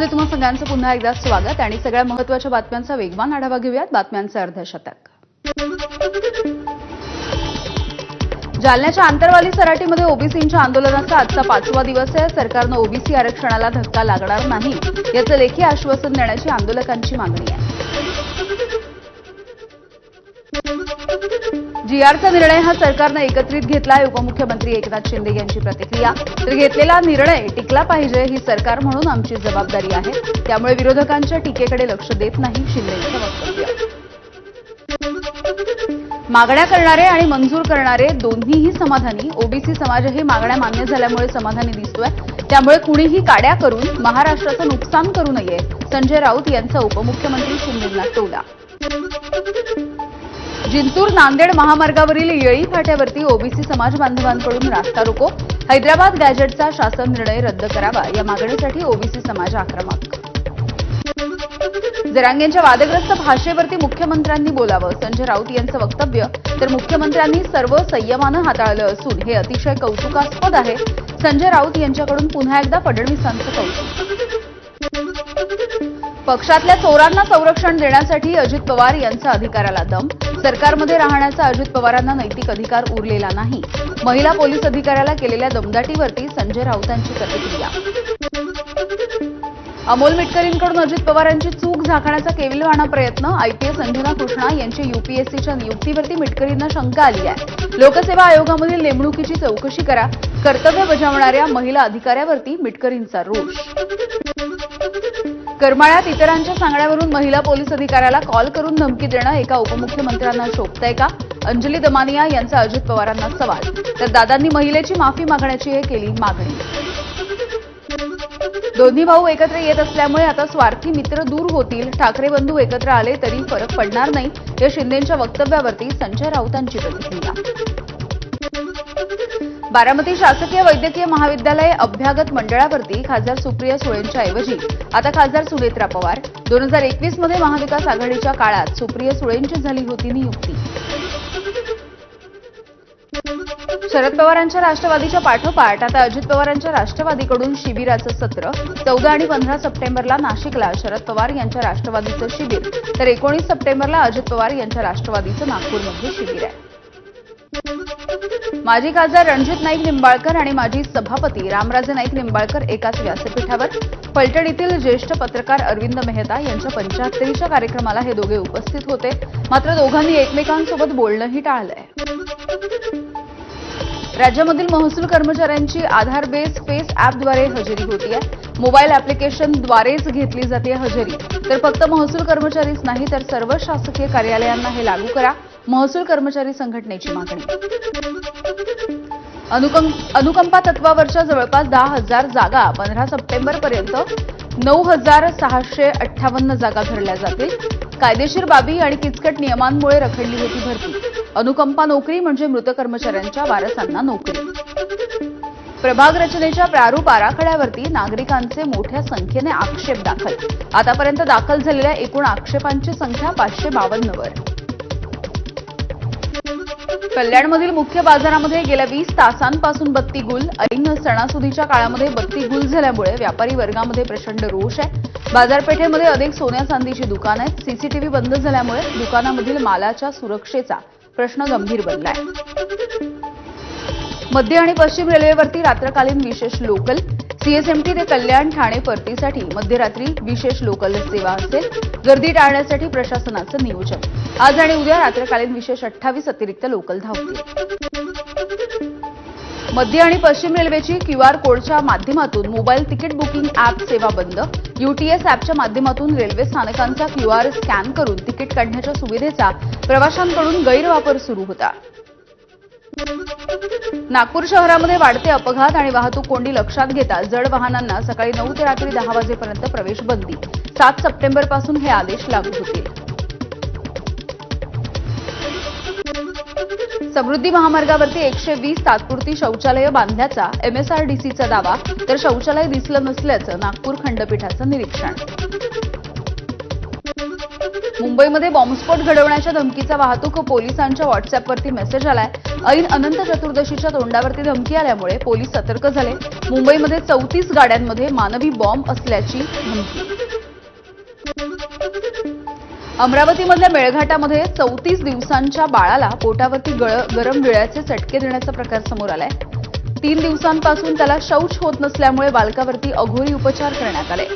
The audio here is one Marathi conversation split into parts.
मध्ये तुम्हा सगळ्यांचं पुन्हा एकदा स्वागत आणि सगळ्या महत्त्वाच्या बातम्यांचा वेगवान आढावा घेऊयात. बातम्यांचं अर्धशतक. जालन्याच्या आंतरवाली सराटीमध्ये ओबीसींच्या आंदोलनाचा आजचा पाचवा दिवस आहे. सरकारनं ओबीसी आरक्षणाला धक्का लागणार नाही याचं लेखी आश्वासन देण्याची आंदोलकांची मागणी आहे. जीआरचा निर्णय हा सरकारनं एकत्रित घेतलाय. उपमुख्यमंत्री एकनाथ शिंदे यांची प्रतिक्रिया. तर घेतलेला निर्णय टिकला पाहिजे ही सरकार म्हणून आमची जबाबदारी आहे. त्यामुळे विरोधकांच्या टीकेकडे लक्ष देत नाही शिंदे वक्तव्य. मागण्या करणारे आणि मंजूर करणारे दोन्हीही समाधानी. ओबीसी समाजही मागण्या मान्य झाल्यामुळे समाधानी दिसतोय. त्यामुळे कुणीही काड्या करून महाराष्ट्राचं नुकसान करू नये. संजय राऊत यांचा उपमुख्यमंत्री शिंदेंना टोला. जिंतूर नांदेड महामार्गावरील येळी फाट्यावरती ओबीसी समाज बांधवांकडून रास्ता रोको. हैदराबाद गॅजेटचा शासन निर्णय रद्द करावा. या मागणीसाठी ओबीसी समाज आक्रमक. जरांगेंच्या वादग्रस्त भाषेवरती मुख्यमंत्र्यांनी बोलावं. संजय राऊत यांचं वक्तव्य तर मुख्यमंत्र्यांनी सर्व संयमानं हाताळलं असून हे अतिशय कौतुकास्पद आहे. संजय राऊत यांच्याकडून पुन्हा एकदा फडणवीसांचं कौतुक. पक्षातल्या चोरांना संरक्षण देण्यासाठी अजित पवार यांचा अधिकाराला दम. सरकारमध्ये राहण्याचा अजित पवारांना नैतिक अधिकार उरलेला नाही. महिला पोलीस अधिकाऱ्याला केलेल्या दमदाटीवरती संजय राऊतांची प्रतिक्रिया. अमोल मिटकरींकडून अजित पवारांची चूक झाकण्याचा केविलवाणा प्रयत्न आयपीएस अंजना कृष्णा यांची युपीएससीच्या नियुक्तीवरती मिटकरींना शंका आली आहे. लोकसेवा आयोगामधील नेमणुकीची चौकशी करा कर्तव्य बजावणाऱ्या महिला अधिकाऱ्यावरती मिटकरींचा रोष. करमाळ्यात इतरांच्या सांगण्यावरून महिला पोलीस अधिकाऱ्याला कॉल करून धमकी देणं एका उपमुख्यमंत्र्यांना शोभतंय का? अंजली दमानिया यांचा अजित पवारांना सवाल. तर दादांनी महिलेची माफी मागण्याची हे केली मागणी. दोन्ही भाऊ एकत्र येत असल्यामुळे आता स्वार्थी मित्र दूर होतील. ठाकरे बंधू एकत्र आले तरी फरक पडणार नाही. या शिंदेच्या वक्तव्यावरती संजय राऊतांची प्रतिक्रिया. बारामती शासकीय वैद्यकीय महाविद्यालय अभ्यागत मंडळावरती खासदार सुप्रिया सुळेंच्या ऐवजी आता खासदार सुनेत्रा पवार. दोन हजार एकवीसमध्ये महाविकास आघाडीच्या काळात सुप्रिया सुळेंची झाली होती नियुक्ती. शरद पवारांच्या राष्ट्रवादीच्या पाठोपाठ आता अजित पवारांच्या राष्ट्रवादीकडून शिबिराचं सत्र चौदा आणि पंधरा सप्टेंबरला नाशिकला शरद पवार यांच्या राष्ट्रवादीचं शिबिर. तर एकोणीस सप्टेंबरला अजित पवार यांच्या राष्ट्रवादीचं नागपूरमध्ये शिबिर आहे. माजी खासदार रणजित नाईक निंबाळकर आणि माजी सभापती रामराजे नाईक निंबाळकर एकाच व्यासपीठावर. फलटण येथील ज्येष्ठ पत्रकार अरविंद मेहता यांच्या पंचाहत्तरीच्या कार्यक्रमाला हे दोघे उपस्थित होते. मात्र दोघांनी एकमेकांसोबत बोलणंही टाळलंय. राज्यामधील महसूल कर्मचाऱ्यांची आधार बेस फेस ॲपद्वारे हजेरी होती आहे मोबाईल अॅप्लिकेशनद्वारेच घेतली जाते हजेरी. तर फक्त महसूल कर्मचारीच नाही तर सर्व शासकीय कार्यालयांना हे लागू करा. महसूल कर्मचारी संघटनेची मागणी. अनुकंप अनुकंपा तत्वावरच्या जवळपास दहा हजार जागा पंधरा सप्टेंबरपर्यंत नऊ हजार सहाशे अठ्ठावन्न जागा भरल्या जातील. कायदेशीर बाबी आणि किचकट नियमांमुळे रखडली होती भरती. अनुकंपा नोकरी म्हणजे मृत कर्मचाऱ्यांच्या वारसांना नोकरी. प्रभाग रचनेच्या प्रारूप आराखड्यावरती नागरिकांचे मोठ्या संख्येने आक्षेप दाखल. आतापर्यंत दाखल झालेल्या एकूण आक्षेपांची संख्या पाचशे बावन्नवर कल्याणमधील मुख्य बाजारामध्ये गेल्या वीस तासांपासून बत्ती गुल ऐन सणासुदीच्या काळामध्ये बत्ती गुल झाल्यामुळे व्यापारी वर्गामध्ये प्रचंड रोष आहे. बाजारपेठेमध्ये अनेक सोन्या चांदीची दुकानं आहेत. सीसीटीव्ही बंद झाल्यामुळे दुकानामधील मालाच्या सुरक्षेचा प्रश्न गंभीर बनलाय. मध्य आणि पश्चिम रेल्वेवरती रात्रकालीन विशेष लोकल. सीएसएमटी ते कल्याण ठाणे परतीसाठी मध्यरात्री विशेष लोकल सेवा असेल. गर्दी टाळण्यासाठी प्रशासनाचं नियोजन. आज आणि उद्या रात्रकालीन विशेष अठ्ठावीस अतिरिक्त लोकल धावतील. मध्य आणि पश्चिम रेल्वेची क्यूआर कोडच्या माध्यमातून मोबाईल तिकीट बुकिंग अॅप सेवा बंद. यूटीएस अॅपच्या माध्यमातून रेल्वे स्थानकांचा क्यूआर स्कॅन करून तिकीट काढण्याच्या सुविधेचा प्रवाशांकडून गैरवापर सुरू होता. नागपूर शहरामध्ये वाढते अपघात आणि वाहतूक कोंडी लक्षात घेता जड वाहनांना सकाळी नऊ ते रात्री दहा वाजेपर्यंत प्रवेश बंदी. सात सप्टेंबरपासून हे आदेश लागू होतील समृद्धी महामार्गावरती एकशे वीस तात्पुरती शौचालयं बांधल्याचा एमएसआरडीसीचा दावा तर शौचालय दिसलं नसल्याचं नागपूर खंडपीठाचं निरीक्षण. मुंबईमध्ये बॉम्बस्फोट घडवण्याच्या धमकीचा वाहतूक पोलिसांच्या व्हॉट्सअपवरती मेसेज आलाय. ऐन अनंत चतुर्दशीच्या तोंडावरती धमकी आल्यामुळे पोलीस सतर्क झाले. मुंबईमध्ये चौतीस गाड्यांमध्ये मानवी बॉम्ब असल्याची धमकी. अमरावतीमधल्या मेळघाटामध्ये चौतीस दिवसांच्या बाळाला पोटावरती गळ- गरम विळ्याचे चटके देण्याचा प्रकार समोर आलाय. तीन दिवसांपासून त्याला शौच होत नसल्यामुळे बालकावरती अघोरी उपचार करण्यात आले.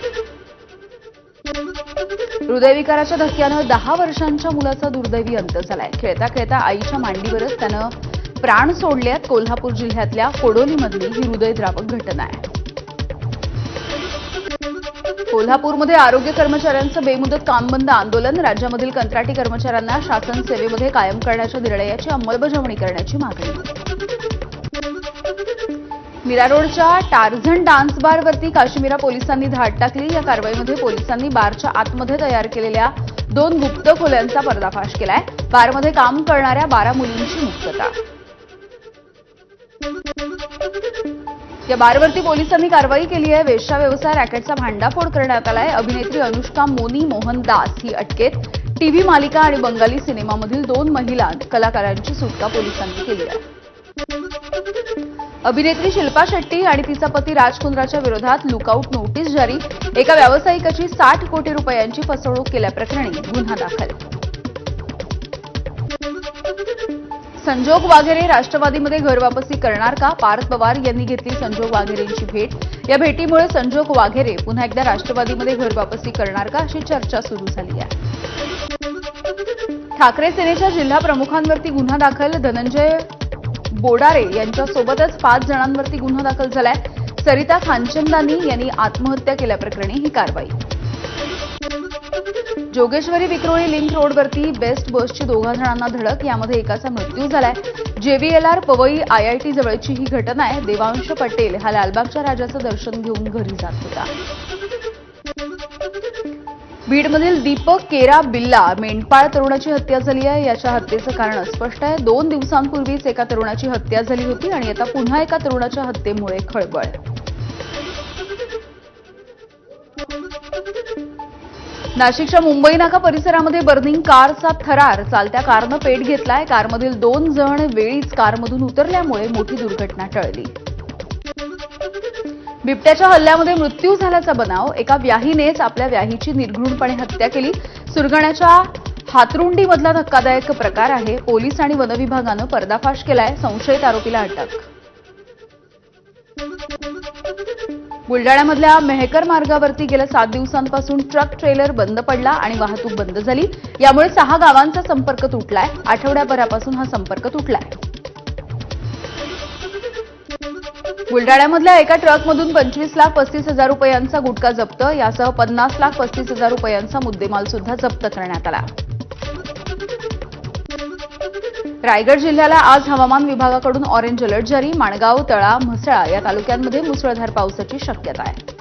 हृदयविकाराच्या धक्क्यानं दहा वर्षांच्या मुलाचा दुर्दैवी अंत झालाय. खेळता खेळता आईच्या मांडीवरच त्यानं प्राण सोडल्यात कोल्हापूर जिल्ह्यातल्या कोडोलीमधली ही हृदयद्रावक घटना आहे. कोल्हापूरमध्ये आरोग्य कर्मचाऱ्यांचं बेमुदत कामबंद आंदोलन राज्यामधील कंत्राटी कर्मचाऱ्यांना शासन सेवेमध्ये कायम करण्याच्या निर्णयाची अंमलबजावणी करण्याची मागणी. मीरा रोडच्या टार्झन डान्स बारवरती काश्मीरा पोलिसांनी धाड टाकली. या कारवाईमध्ये पोलिसांनी बारच्या आतमध्ये तयार केलेल्या दोन गुप्त खोल्यांचा पर्दाफाश केलाय. बारमध्ये काम करणाऱ्या बारा मुलींची मुक्तता. या बारवरती पोलिसांनी कारवाई केली आहे. वेश्या व्यवसाय रॅकेटचा भांडाफोड करण्यात आलाय. अभिनेत्री अनुष्का मोनी मोहन दास ही अटकेत. टीव्ही मालिका आणि बंगाली सिनेमामधील दोन महिला कलाकारांची सुटका पोलिसांनी केली आहे. अभिनेत्री शिल्पा शेट्टी आणि तिचा पती राज कुंद्राच्या विरोधात लुकआउट नोटीस जारी. एका व्यावसायिकाची साठ कोटी रुपयांची फसवणूक केल्याप्रकरणी गुन्हा दाखल. संजोग वाघेरे राष्ट्रवादीमध्ये घरवापसी करणार का? पार्थ पवार यांनी घेतली संजोग वाघेरेंची भेट. या भेटीमुळे संजोग वाघेरे पुन्हा एकदा राष्ट्रवादीमध्ये घरवापसी करणार का अशी चर्चा सुरू झाली आहे. ठाकरे सेनेच्या जिल्हा प्रमुखांवरती गुन्हा दाखल. धनंजय बोडारे यांच्यासोबतच पाच जणांवरती गुन्हा दाखल झालाय. सरिता खानचंदानी यांनी आत्महत्या केल्याप्रकरणी ही कारवाई. जोगेश्वरी विक्रोळी लिंक रोडवरती बेस्ट बसची दोघा जणांना धडक यामध्ये एकाचा मृत्यू झालाय. जेव्हीएलआर पवई आयआयटी जवळची ही घटना आहे. देवांश पटेल हा लालबागच्या राजाचं दर्शन घेऊन घरी जात होता. बीडमधील दीपक केरा बिल्ला मेंढपाळ तरुणाची हत्या झाली आहे. याच्या हत्येचं कारण स्पष्ट आहे. दोन दिवसांपूर्वीच एका तरुणाची हत्या झाली होती आणि आता पुन्हा एका तरुणाच्या हत्येमुळे खळबळ. नाशिकच्या मुंबई नाका परिसरामध्ये बर्निंग कारचा थरार. चालत्या कारनं पेट घेतलाय. कारमधील दोन जण वेळीच कारमधून उतरल्यामुळे मोठी दुर्घटना टळली. बिबट्याच्या हल्ल्यामध्ये मृत्यू झाल्याचा बनाव. एका व्याहीनेच आपल्या व्याहीची निर्घृणपणे हत्या केली. सुरगाण्याच्या हातरुंडीमधला धक्कादायक प्रकार आहे. पोलीस आणि वनविभागानं पर्दाफाश केलाय. संशयित आरोपीला अटक बुलडाण्यामधल्या मेहकर मार्गावरती गेल्या सात दिवसांपासून ट्रक ट्रेलर बंद पडला आणि वाहतूक बंद झाली. यामुळे सहा गावांचा संपर्क तुटलाय. आठवड्याभरापासून हा संपर्क तुटलाय. बुलडाण्यामधल्या एका ट्रकमधून पंचवीस लाख पस्तीस हजार रुपयांचा गुटखा जप्त. यासह पन्नास लाख पस्तीस हजार रुपयांचा मुद्देमाल सुद्धा जप्त करण्यात आला. रायगड जिल्ह्याला आज हवामान विभागाकडून ऑरेंज अलर्ट जारी. माणगाव तळा म्हसळा या तालुक्यांमध्ये मुसळधार पावसाची शक्यता आहे.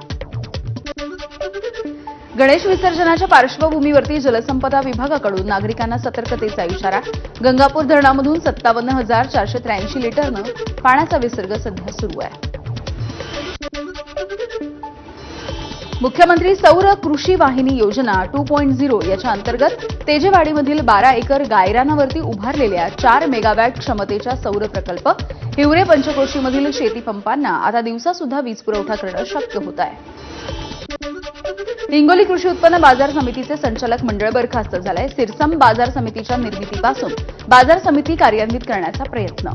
गणेश विसर्जनाच्या पार्श्वभूमीवरती जलसंपदा विभागाकडून नागरिकांना सतर्कतेचा इशारा. गंगापूर धरणामधून सत्तावन्न हजार चारशे त्र्याऐंशी लिटरनं पाण्याचा विसर्ग सध्या सुरू आहे. मुख्यमंत्री सौर कृषी वाहिनी योजना टू पॉईंट झिरो याच्या अंतर्गत तेजेवाडीमधील बारा एकर गायरानावरती उभारलेल्या चार मेगावॅट क्षमतेच्या सौर प्रकल्प हिवरे पंचक्रोशीमधील शेतीपंपांना आता दिवसासुद्धा वीज पुरवठा करणं शक्य होत आहे. हिंगोली कृषी उत्पन्न बाजार समितीचे संचालक मंडळ बरखास्त झालंय. सिरसम बाजार समितीच्या निर्मितीपासून बाजार समिती कार्यान्वित करण्याचा प्रयत्न.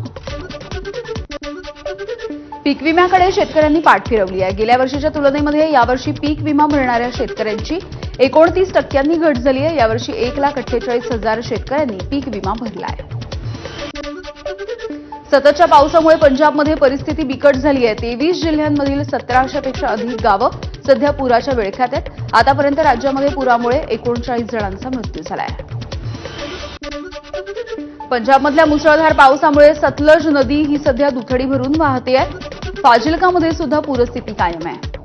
पीक विम्याकडे शेतकऱ्यांनी पाठ फिरवली आहे. गेल्या वर्षीच्या तुलनेमध्ये यावर्षी पीक विमा भरणाऱ्या शेतकऱ्यांची एकोणतीस टक्क्यांनी घट झाली आहे. यावर्षी एक लाख अठ्ठेचाळीस हजार शेतकऱ्यांनी पीक विमा भरला आहे. सततच्या पावसामुळे पंजाबमध्ये परिस्थिती बिकट झाली आहे. तेवीस जिल्ह्यांमधील सतराशेपेक्षा अधिक गावं सध्या पुराच्या विळख्यात आहेत. आतापर्यंत राज्यामध्ये पुरामुळे एकोणचाळीस जणांचा मृत्यू झाला आहे. पंजाबमधल्या मुसळधार पावसामुळे सतलज नदी ही सध्या दुथडी भरून वाहते आहे. फाजिलकामध्ये सुद्धा पूरस्थिती कायम आहे.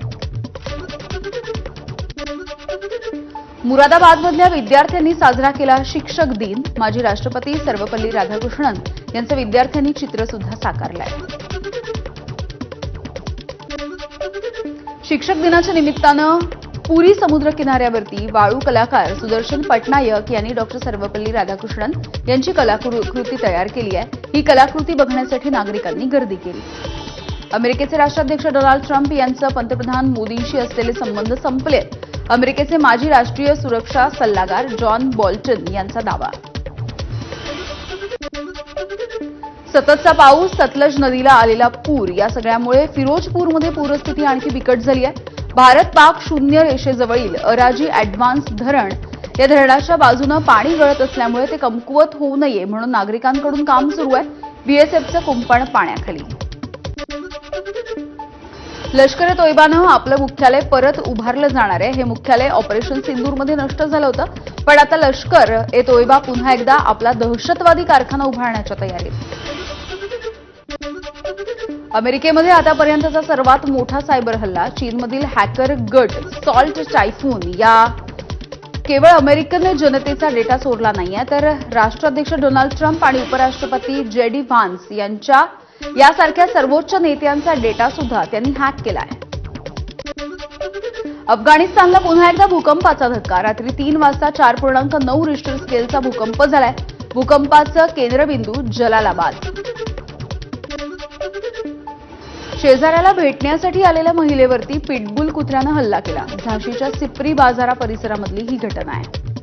मुरादाबादमधल्या विद्यार्थ्यांनी साजरा केला शिक्षक दिन. माजी राष्ट्रपती सर्वपल्ली राधाकृष्णन यांचं विद्यार्थ्यांनी चित्र सुद्धा साकारलंय. शिक्षक दिनाच्या निमित्तानं पुरी समुद्र किनाऱ्यावरती वाळू कलाकार सुदर्शन पटनायक यांनी डॉक्टर सर्वपल्ली राधाकृष्णन यांची कलाकृती तयार केली आहे. ही कलाकृती बघण्यासाठी नागरिकांनी गर्दी केली. अमेरिकेचे राष्ट्राध्यक्ष डोनाल्ड ट्रम्प यांचं पंतप्रधान मोदींशी असलेले संबंध संपले. अमेरिकेचे माजी राष्ट्रीय सुरक्षा सल्लागार जॉन बॉल्टन यांचा दावा. सततचा पाऊस सतलज नदीला आलेला पूर या सगळ्यामुळे फिरोजपूरमध्ये पूरस्थिती आणखी बिकट झाली आहे. भारत पाक शून्य रेषेजवळील अराजी अॅडव्हान्स धरण या धरणाच्या बाजूनं पाणी गळत असल्यामुळे ते कमकुवत होऊ नये म्हणून नागरिकांकडून काम सुरू आहे. बीएसएफचं कुंपण पाण्याखाली. लष्कर ए तोयबानं आपलं मुख्यालय परत उभारलं जाणार आहे. हे मुख्यालय ऑपरेशन सिंदूरमध्ये नष्ट झालं होतं. पण आता लष्कर ए तोयबा पुन्हा एकदा आपला दहशतवादी कारखाना उभारण्याच्या तयारीत. अमेरिकेमध्ये आतापर्यंतचा सर्वात मोठा सायबर हल्ला चीनमधील हॅकर गट सॉल्ट टायफून. या केवळ अमेरिकन जनतेचा डेटा चोरला नाहीये तर राष्ट्राध्यक्ष डोनाल्ड ट्रम्प आणि उपराष्ट्रपती जेडी व्हान्स यांच्या यासारख्या सर्वोच्च नेत्यांचा डेटा सुद्धा त्यांनी हॅक केलाय. अफगाणिस्तानला पुन्हा एकदा भूकंपाचा धक्का. रात्री तीन वाजता चार पूर्णांक नऊ रिश्टर स्केलचा भूकंप झालाय. भूकंपाचं केंद्रबिंदू जलालाबाद. शेजाऱ्याला भेटण्यासाठी आलेल्या महिलेवरती पिटबुल कुत्र्यानं हल्ला केला. झाशीच्या सिप्री बाजारा परिसरामधली ही घटना आहे.